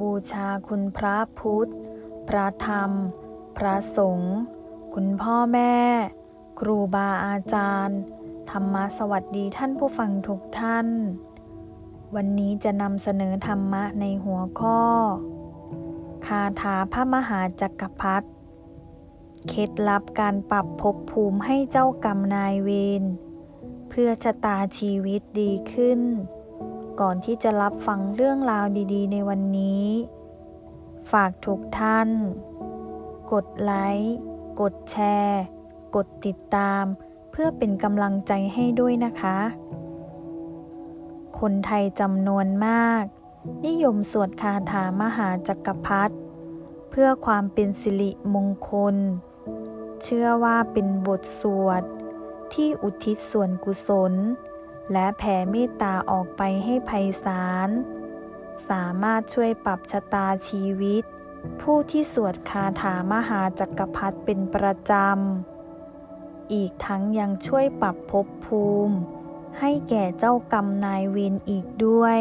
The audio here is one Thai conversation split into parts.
บูชาคุณพระพุทธ พระธรรม พระสงฆ์คุณพ่อแม่ ครูบาอาจารย์ ธรรมะสวัสดีท่านผู้ฟังทุกท่าน วันนี้จะนำเสนอธรรมะในหัวข้อ คาถาพระมหาจักรพรรดิเคล็ดลับการปรับภพภูมิให้เจ้ากรรมนายเวรเพื่อชะตาชีวิตดีขึ้น ก่อนที่จะรับฟังเรื่องราวดีๆ ในวันนี้ ฝากทุกท่าน กดไลค์ กดแชร์ กดติดตาม เพื่อเป็นกำลังใจให้ด้วยนะคะ คนไทยจำนวนมาก นิยมสวดคาถามหาจักรพรรดิเพื่อความเป็นสิริมงคล เชื่อว่าเป็นบทสวดที่อุทิศส่วนกุศล และแผ่เมตตาออกไปให้ไพศาล สามารถช่วยปรับชะตาชีวิต ผู้ที่สวดคาถามหาจักรพรรดิเป็นประจำ อีกทั้งยังช่วยปรับภพภูมิ ให้แก่เจ้ากรรมนายเวรอีกด้วย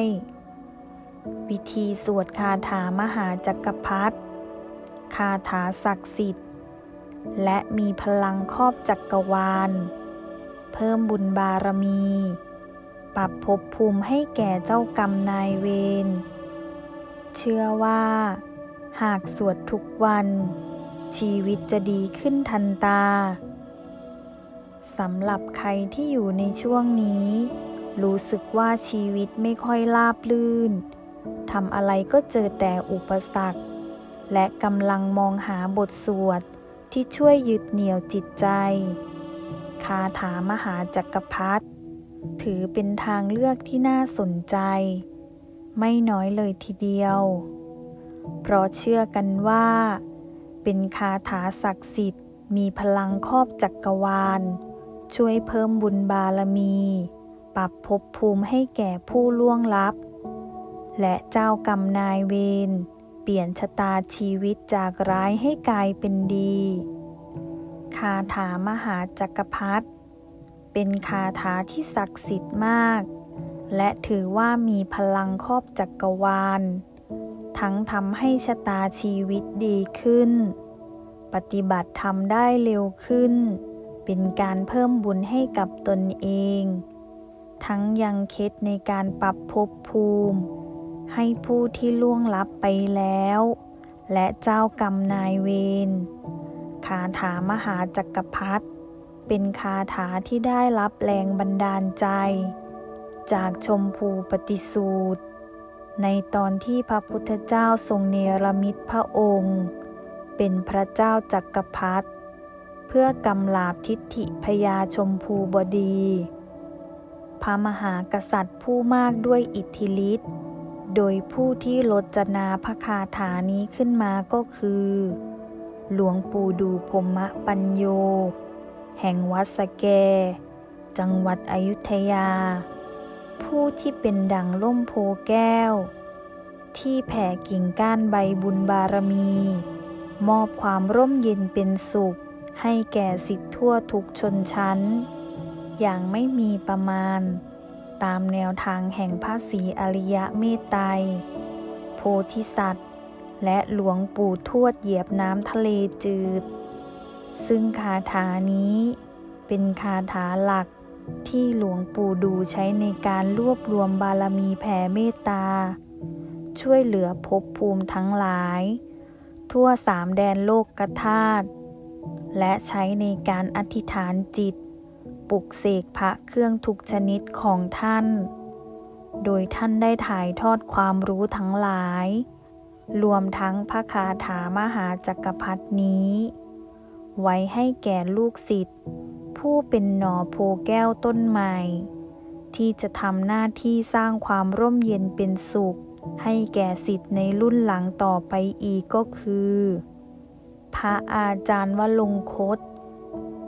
วิธีสวดคาถามหาจักรพรรดิคาถาศักดิ์สิทธิ์ และมีพลังครอบจักรวาล เพิ่มบุญบารมี ปรับภพภูมิให้แก่เจ้ากรรมนายเวร เชื่อว่า หากสวดทุกวัน ชีวิตจะดีขึ้นทันตา สำหรับใครที่อยู่ในช่วงนี้ รู้สึกว่าชีวิตไม่ค่อยราบรื่นทำอะไรก็เจอแต่อุปสรรค และกำลังมองหาบทสวดที่ช่วยยึดเหนี่ยวจิตใจ คาถามหาจักรพรรดิ ถือเป็นทางเลือกที่น่าสนใจ ไม่น้อยเลยทีเดียว เพราะเชื่อกันว่า เป็นคาถาศักดิ์สิทธิ์ มีพลังครอบจักรวาล ช่วยเพิ่มบุญบารมี ปรับภพภูมิให้แก่ผู้ล่วงลับ และเจ้ากรรมนายเวรเปลี่ยนชะตาชีวิตจากร้ายให้กลายเป็นดี คาถามหาจักรพรรดิ เป็นคาถาที่ศักดิ์สิทธิ์มาก และถือว่ามีพลังครอบจักรวาล ทั้งทำให้ชะตาชีวิตดีขึ้น ปฏิบัติทำได้เร็วขึ้น เป็นการเพิ่มบุญให้กับตนเอง ทั้งยังเคล็ดในการปรับภพภูมิ ให้ผู้ที่ล่วงลับไปแล้ว และเจ้ากรรมนายเวรคาถามหาจักรพรรดิ เป็นคาถาที่ได้รับแรงบันดาลใจ จากชมพูปฏิสูตร ในตอนที่พระพุทธเจ้าทรงเนรมิตพระองค์ เป็นพระเจ้าจักรพรรดิเพื่อกำลาบทิฏฐิพยาชมพูบดี พระมหากษัตริย์ผู้มากด้วยอิทธิฤทธิ์โดยผู้ที่รจนาพระคาถานี้ขึ้นมาก็คือ หลวงปู่ดูพรหมปัญโย แห่งวัดสแก จังหวัดอยุธยา ผู้ที่เป็นดังล่มโพแก้ว ที่แผ่กิ่งก้านใบบุญบารมี มอบความร่มเย็นเป็นสุข ให้แก่สิทธิทั่วทุกชนชั้น อย่างไม่มีประมาณ ตามแนวทางแห่งพระศรีอริยะเมตไตรโพธิสัตว์ และหลวงปู่ทวดเหยียบน้ำทะเลจืด ซึ่งคาถานี้เป็นคาถาหลักที่หลวงปู่ดูใช้ในการรวบรวมบารมีแผ่เมตตา ช่วยเหลือภพภูมิทั้งหลาย ทั่วสามแดนโลกกธาตุและใช้ในการอธิษฐานจิต ปลุกเสกพระเครื่องทุกชนิดของท่าน โดยท่านได้ถ่ายทอดความรู้ทั้งหลาย รวมทั้งพระคาถามหาจักรพรรดนี้ ไว้ให้แก่ลูกศิษย์ผู้เป็นหนอโพแก้วต้นใหม่ที่จะทำหน้าที่สร้างความร่มเย็นเป็นสุข ให้แก่สิทธิ์ในรุ่นหลังต่อไปอีกก็คือ พระอาจารย์วลงคต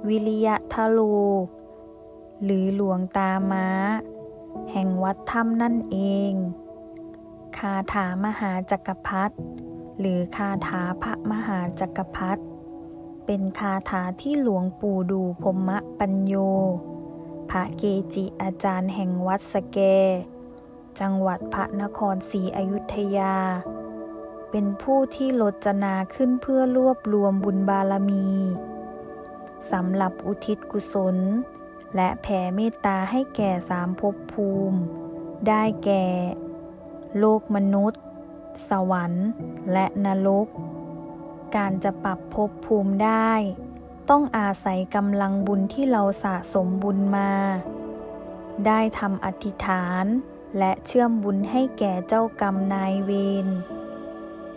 วิริยะทะโล หรือหลวงตาม้า แห่งวัดถ้ำนั่นเอง คาถามหาจักรพรรดิหรือคาถาพระมหาจักรพรรดิ เป็นคาถาที่หลวงปู่ดูพรหมปัญโย พระเกจิอาจารย์แห่งวัดสแก จังหวัดพระนครศรีอยุธยา เป็นผู้ที่ลดจนาขึ้นเพื่อรวบรวมบุญบารมี สำหรับอุทิศกุศล และแผ่เมตตาให้แก่สามภพภูมิ ได้แก่ โลกมนุษย์ สวรรค์ และนรก การจะปรับภพภูมิได้ ต้องอาศัยกำลังบุญที่เราสะสมบุญมา ได้ทำอธิษฐาน และเชื่อมบุญให้แก่เจ้ากรรมนายเวร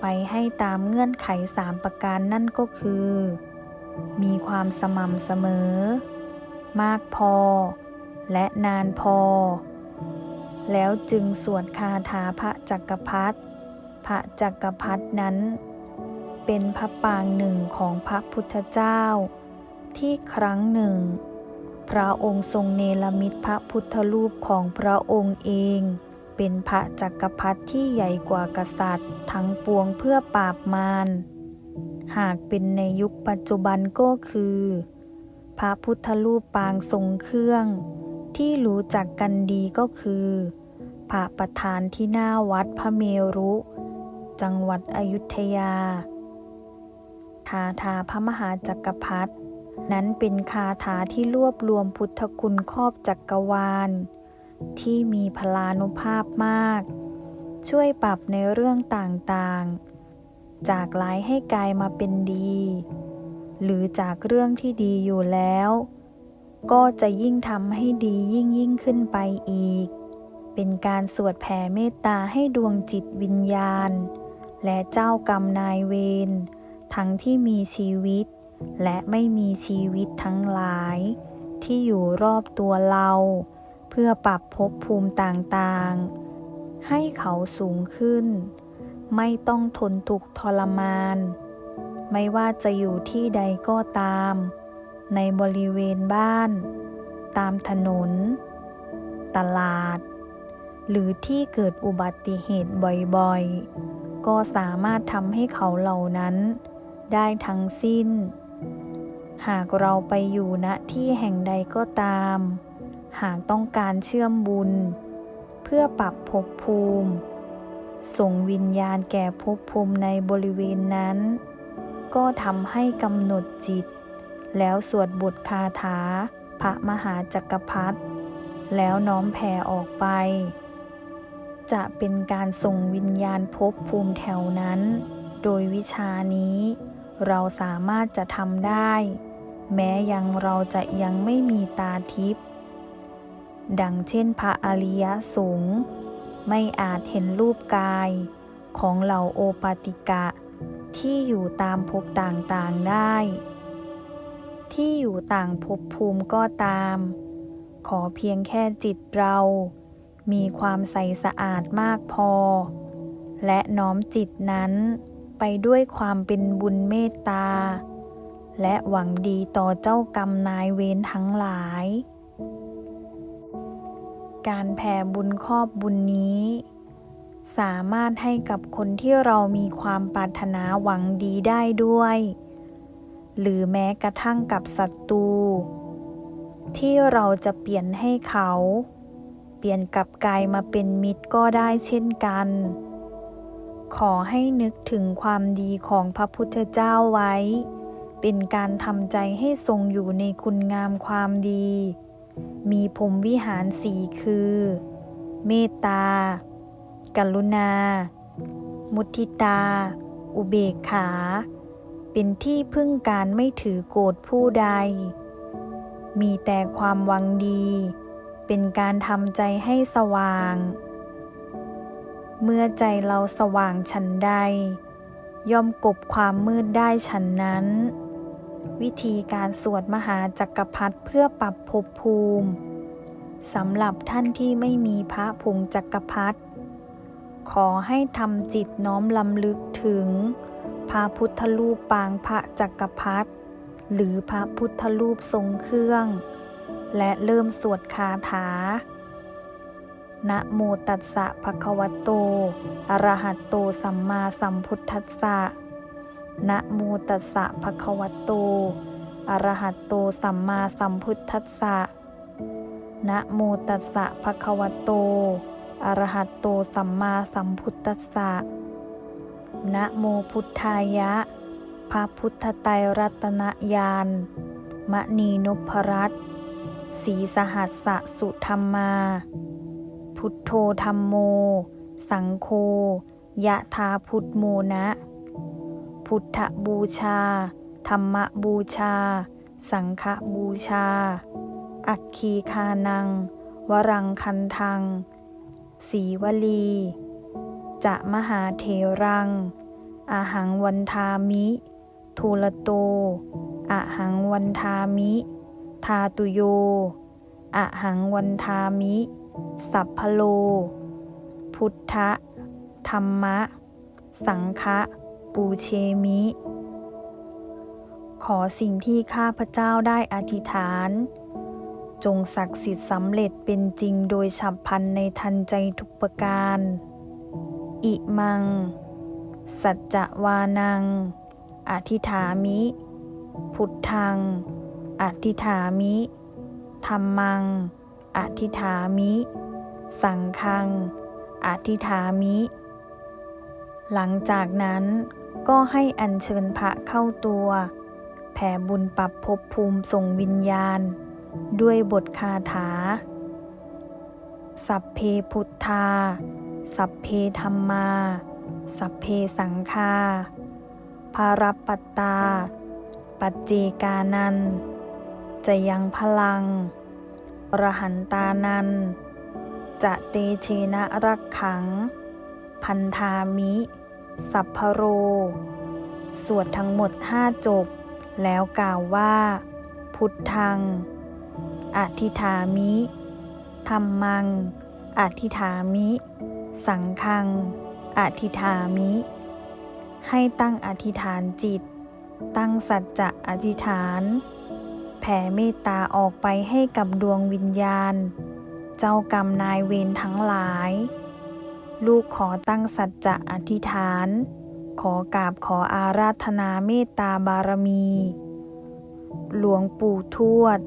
ไปให้ตามเงื่อนไขสามประการนั่นก็คือ มีความสม่ำเสมอ มากพอ และนานพอ แล้วจึงสวดคาถาพระจักรพรรดิพระจักรพรรดินั้น เป็นพระปางหนึ่งของพระพุทธเจ้า ที่ครั้งหนึ่ง พระองค์ทรงเนรมิตพระพุทธรูปของพระองค์เอง เป็นพระจักรพรรดิที่ใหญ่กว่ากษัตริย์ ทั้งปวงเพื่อปราบมารหากเป็นในยุคปัจจุบันก็คือ พระพุทธรูปปางทรงเครื่อง ที่รู้จักกันดีก็คือ พระประธานที่หน้าวัดพระเมรุ จังหวัดอยุธยา คาถาพระมหาจักรพรรดินั้นเป็นคาถาที่รวบรวมพุทธคุณครอบจักรวาล ที่มีพลานุภาพมาก ช่วยปรับในเรื่องต่างๆ จากร้ายให้กลายมาเป็นดี หรือจากเรื่องที่ดีอยู่แล้ว ก็จะยิ่งทำให้ดียิ่งยิ่งขึ้นไปอีก เป็นการสวดแผ่เมตตาให้ดวงจิตวิญญาณ และเจ้ากรรมนายเวร ทั้งที่มีชีวิต และไม่มีชีวิตทั้งหลาย ที่อยู่รอบตัวเรา เพื่อปรับภพภูมิต่างๆ ให้เขาสูงขึ้น ไม่ต้องทนทุกข์ทรมาน ไม่ว่าจะอยู่ที่ใดก็ตาม ในบริเวณบ้าน ตามถนน ตลาด หรือที่เกิดอุบัติเหตุบ่อยๆก็สามารถทำให้เขาเหล่านั้น ได้ทั้งสิ้น หากเราไปอยู่ณที่แห่งใดก็ตาม หากต้องการเชื่อมบุญ เพื่อปรับภพภูมิ ส่งวิญญาณแก่ภพภูมิในบริเวณนั้น ก็ทำให้กำหนดจิต แล้วสวดบทคาถา พระมหาจักรพรรดิแล้วน้อมแผ่ออกไป จะเป็นการส่งวิญญาณภพภูมิแถวนั้น โดยวิชานี้ เราสามารถจะทำได้ แม้ยังเราจะยังไม่มีตาทิพย์ดังเช่นพระอริยสูง ไม่อาจเห็นรูปกายของเหล่าโอปติกะ ที่อยู่ตามภพต่างๆได้ ที่อยู่ต่างภพภูมิก็ตาม ขอเพียงแค่จิตเรา มีความใสสะอาดมากพอ และน้อมจิตนั้น ไปด้วยความเป็นบุญเมตตา และหวังดีต่อเจ้ากรรมนายเวรทั้งหลาย การแผ่บุญครอบบุญนี้ สามารถให้กับคนที่เรามีความปรารถนาหวังดีได้ด้วย หรือแม้กระทั่งกับศัตรูที่เราจะเปลี่ยนให้เขา เปลี่ยนกลับกลายมาเป็นมิตรก็ได้เช่นกัน ขอให้นึกถึงความดีของพระพุทธเจ้าไว้ เป็นการทำใจให้ทรงอยู่ในคุณงามความดี มีพรมวิหารสีคือ เมตตา กรุณา มุทิตา อุเบกขา เป็นที่พึ่งการไม่ถือโกรธผู้ใด มีแต่ความวังดี เป็นการทำใจให้สว่าง เมื่อใจเราสว่างฉันใด ย่อมกบความมืดได้ฉันนั้น วิธีการสวดมหาจักรพรรดิเพื่อปรับภพภูมิสำหรับท่านที่ไม่มีพระผงจักรพรรดิขอให้ทำจิตน้อมลำลึกถึง พระพุทธรูปปางพระจักรพรรดิหรือพระพุทธรูปทรงเครื่อง และเริ่มสวดคาถา นะโมตัสสะภะคะวะโต อะระหะโตสัมมาสัมพุทธัสสะ นะโมตัสสะภะคะวะโต อะระหะโตสัมมาสัมพุทธัสสะ นะโมตัสสะภะคะวะโต อะระหะโตสัมมาสัมพุทธัสสะ นะโมพุทธายะ พระพุทธไตรรัตนญาณ มณีนพรัตน์ศรีสหัสสะสุธรรมา พุทโธธรรมโม สังโฆยะธาพุทโมนะ พุทธบูชา ธรรมบูชา สังฆบูชา อัคคีคานัง วรังคันทัง สีวลี จะมหาเถรัง อาหังวันทามิ ทูลโตอะหังวันทามิ ทาตุโยอะหังวันทามิ สัพพโล พุทธธรรมะ สังฆะปูเชมิ ขอสิ่งที่ข้าพเจ้าได้อธิษฐาน จงศักดิ์สิทธิ์สำเร็จเป็นจริงโดยฉับพลันในทันใจทุกประการ อิมัง สัจจวานัง อธิษฐามิ พุทธัง อธิษฐามิธรรมัง อธิษฐามิ สังฆัง อธิษฐามิ หลังจากนั้นก็ให้อัญเชิญพระเข้าตัว แผ่บุญปรับภพภูมิส่งวิญญาณ ด้วยบทคาถา สัพเพพุทธา สัพเพธรรมา สัพเพสังฆาภารับปัตตา ปัจเจกานันจะยังพลัง รหันตานันจะเตเชนะรักขัง พันธามิ สัพพโร สวดทั้งหมดห้าจบ แล้วกล่าวว่า พุทธัง อธิษฐามิธรรมัง อธิษฐามิ สังฆัง อธิษฐามิ ให้ตั้งอธิษฐานจิต ตั้งสัจจะอธิษฐาน แผ่เมตตาออกไปให้กับดวงวิญญาณ เจ้ากรรมนายเวรทั้งหลาย ลูกขอตั้งสัจจะอธิษฐาน ขอกราบขออาราธนาเมตตาบารมี หลวงปู่ทวด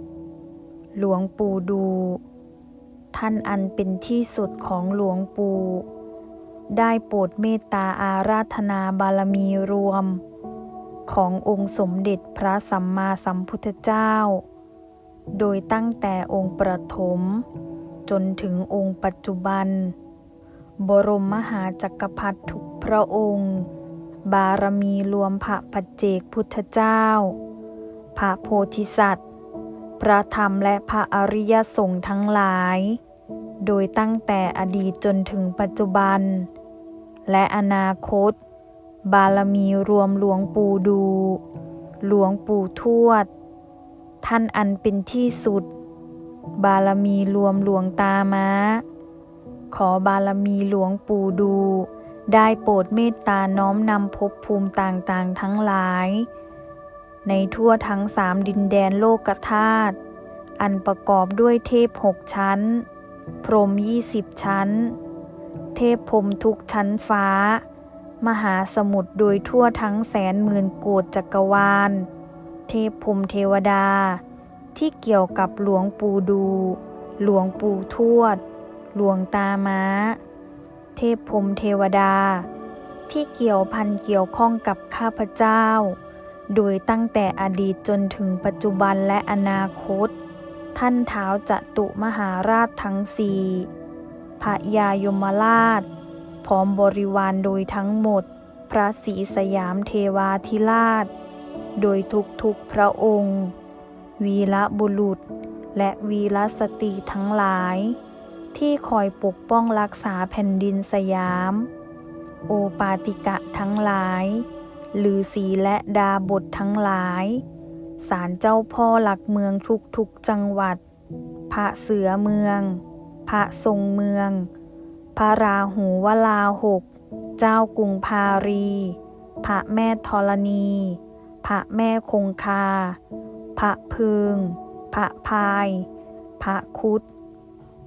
หลวงปู่ดู ท่านอันเป็นที่สุดของหลวงปู่ได้โปรดเมตตาอาราธนาบารมีรวม ขององค์สมเด็จพระสัมมาสัมพุทธเจ้า โดยตั้งแต่องค์ประถม จนถึงองค์ปัจจุบัน บรมมหาจักรพรรดิทุกพระองค์ บารมีรวมพระปัจเจกพุทธเจ้า พระโพธิสัตว์ พระธรรมและพระอริยสงฆ์ทั้งหลาย โดยตั้งแต่อดีตจนถึงปัจจุบัน และอนาคต บารมีรวมหลวงปู่ดู หลวงปู่ทวด ท่านอันเป็นที่สุด บารมีรวมหลวงตาม้าขอบารมีหลวงปู่ดู ได้โปรดเมตตาน้อมนำภพภูมิต่างๆทั้งหลาย ในทั่วทั้งสามดินแดนโลกธาตุอันประกอบด้วยเทพหกชั้น พรหมยี่สิบชั้น เทพพรมทุกชั้นฟ้า มหาสมุทรโดยทั่วทั้งแสนหมื่นโกฏจักรวาล เทพพรหมเทวดา ที่เกี่ยวกับหลวงปู่ดู หลวงปู่ทวด หลวงตาม้า เทพพรหมเทวดา ที่เกี่ยวพันเกี่ยวข้องกับข้าพเจ้า โดยตั้งแต่อดีตจนถึงปัจจุบันและอนาคต ท่านเท้าวจตุมหาราชทั้งสี่พระยายมราช พร้อมบริวารโดยทั้งหมด พระศรีสยามเทวาธิราช โดยทุกๆพระองค์ วีระบุรุษ และวีรสตรีทั้งหลาย ที่คอยปกป้องรักษาแผ่นดินสยาม โอปาติกะทั้งหลายหรือสีและดาบททั้งหลาย ศาลเจ้าพ่อหลักเมืองทุกๆจังหวัด พระเสือเมือง พระทรงเมือง พระราหูวลาหก เจ้ากรุงพารี พระแม่ธรณี พระแม่คงคา พระพึง พระพาย พระคุด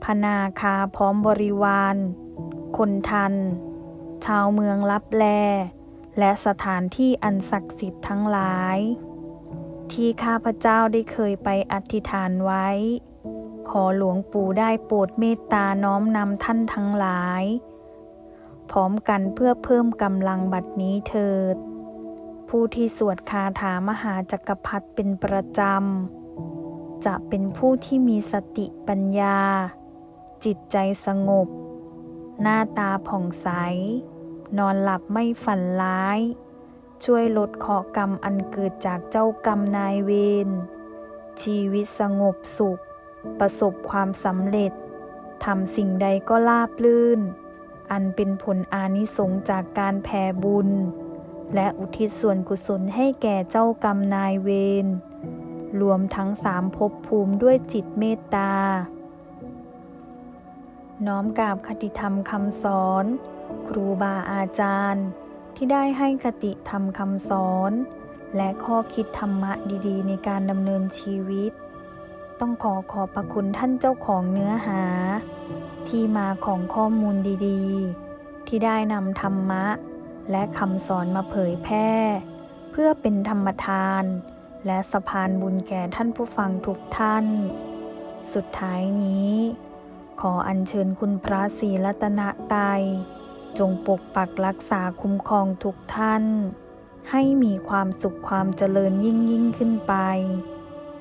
พนาคาพร้อมบริวาร คนทัน ชาวเมืองลับแล และสถานที่อันศักดิ์สิทธิ์ทั้งหลาย ที่ข้าพเจ้าได้เคยไปอธิษฐานไว้ ขอหลวงปู่ได้โปรดเมตตาน้อมนำท่านทั้งหลาย พร้อมกันเพื่อเพิ่มกำลังบัดนี้เถิด ผู้ที่สวดคาถามหาจักรพรรดิเป็นประจำ จะเป็นผู้ที่มีสติปัญญา จิตใจสงบ หน้าตาผ่องใส นอนหลับไม่ฝันร้าย ช่วยลดเคราะกรรมอันเกิดจากเจ้ากรรมนายเวรชีวิตสงบสุข ประสบความสำเร็จทำสิ่งใดก็ราบลื่น อันเป็นผลอานิสงส์จากการแผ่บุญ และอุทิศส่วนกุศลให้แก่เจ้ากรรมนายเวร รวมทั้งสามภพภูมิด้วยจิตเมตตา น้อมกราบคติธรรมคำสอน ครูบาอาจารย์ ที่ได้ให้คติธรรมคำสอน และข้อคิดธรรมะดีๆ ในการดำเนินชีวิต ต้องขอขอบพระคุณท่านเจ้าของเนื้อหา ที่มาของข้อมูลดีๆ ที่ได้นำธรรมะ และคำสอนมาเผยแพร่ เพื่อเป็นธรรมทาน และสะพานบุญแก่ท่านผู้ฟังทุกท่าน สุดท้ายนี้ ขออัญเชิญคุณพระศรีรัตนตรัยจงปกปักรักษาคุ้มครองทุกท่าน ให้มีความสุขความเจริญยิ่งยิ่งขึ้นไป